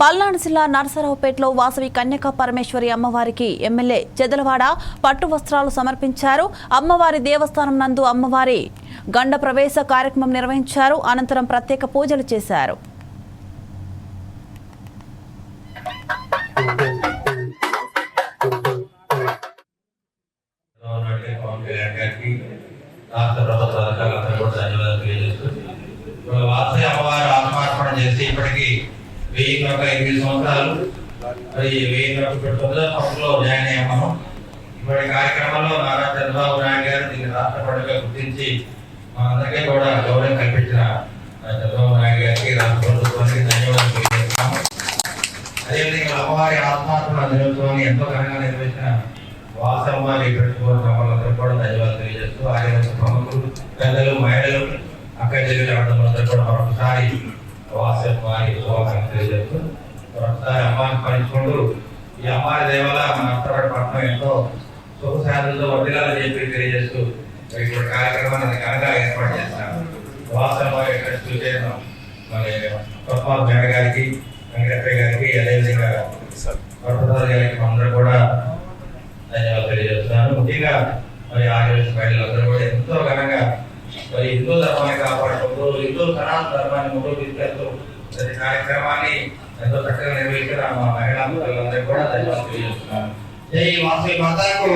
పల్నాడు జిల్లా నరసరావుపేటలో వాసవి కన్యకా పరమేశ్వరి అమ్మవారికి ఎమ్మెల్యే చెదలవాడ పట్టు వస్త్రాలు సమర్పించారు. అమ్మవారి దేవస్థానం నందు అమ్మవారి గండ ప్రవేశ కార్యక్రమం నిర్వహించారు. అనంతరం ప్రత్యేక పూజలు చేశారు. అమ్మవారు ఆత్మార్పణ చేసి వెయ్యి ఒక ఎనిమిది సంవత్సరాలు. మరి వెయ్యి ఒక తొమ్మిదో సంవత్సరంలో జాయిన్ అయ్యాం మనం. ఇప్పటి కార్యక్రమంలో నారా చంద్రబాబు నాయుడు గారు దీన్ని రాష్ట్ర పండుగ గుర్తించి మనందరికీ కూడా గౌరవం కల్పించిన చంద్రబాబు నాయుడు గారికి రాష్ట్ర ప్రభుత్వానికి ధన్యవాదాలు తెలియజేస్తున్నాము. అదేవిధంగా అమ్మవారి ఆత్మార్పణ దినోత్సవాన్ని ఎంతో ఘనంగా నిర్వహించిన వాసమ్మవారి పెట్టుకోవడం క్రమాలందరూ కూడా ధన్యవాదాలు తెలియజేస్తూ ఆయన ప్రముఖులు పెద్దలు మహిళలు అక్కడ జరిగిన వాళ్ళందరూ కూడా మరొకసారి శుభాకాంక్షలు తెలియజేస్తూ మరొకసారి అమ్మాయిని పరించుకుంటూ ఈ అమ్మాయి దేవల మన అత్తపడి పట్టణం ఎంతో సుఖశాంతులతో వర్దిలాలని చెప్పి తెలియజేస్తూ ఇప్పుడు కార్యక్రమాన్ని ఘనంగా ఏర్పాటు చేస్తాను వాసమ్మవారి ట్రస్ట్ చైర్మన్ మరి ప్రసాద్ మేడ గారికి వెంకటప్పయ్య గారికి అదేవిధంగా వరప్రసాద్ గారికి అందరూ కూడా ధన్యవాదాలు తెలియజేస్తున్నాను. ముఖ్యంగా మరి ఆర్యవేశ మహిళలందరూ కూడా ఎంతో ఘనంగా మరి హిందూ ధర్మాన్ని కాపాడుకుంటూ హిందూ సనాతన ధర్మాన్ని ముందుకు తీసుకెళ్తూ ప్రతి కార్యక్రమాన్ని ఎంతో చక్కగా నిర్వహించిన మా మహిళా మిత్రులందరూ కూడా ధన్యవాదాలు తెలియజేస్తున్నాను. జై వాసవి మాతాకు.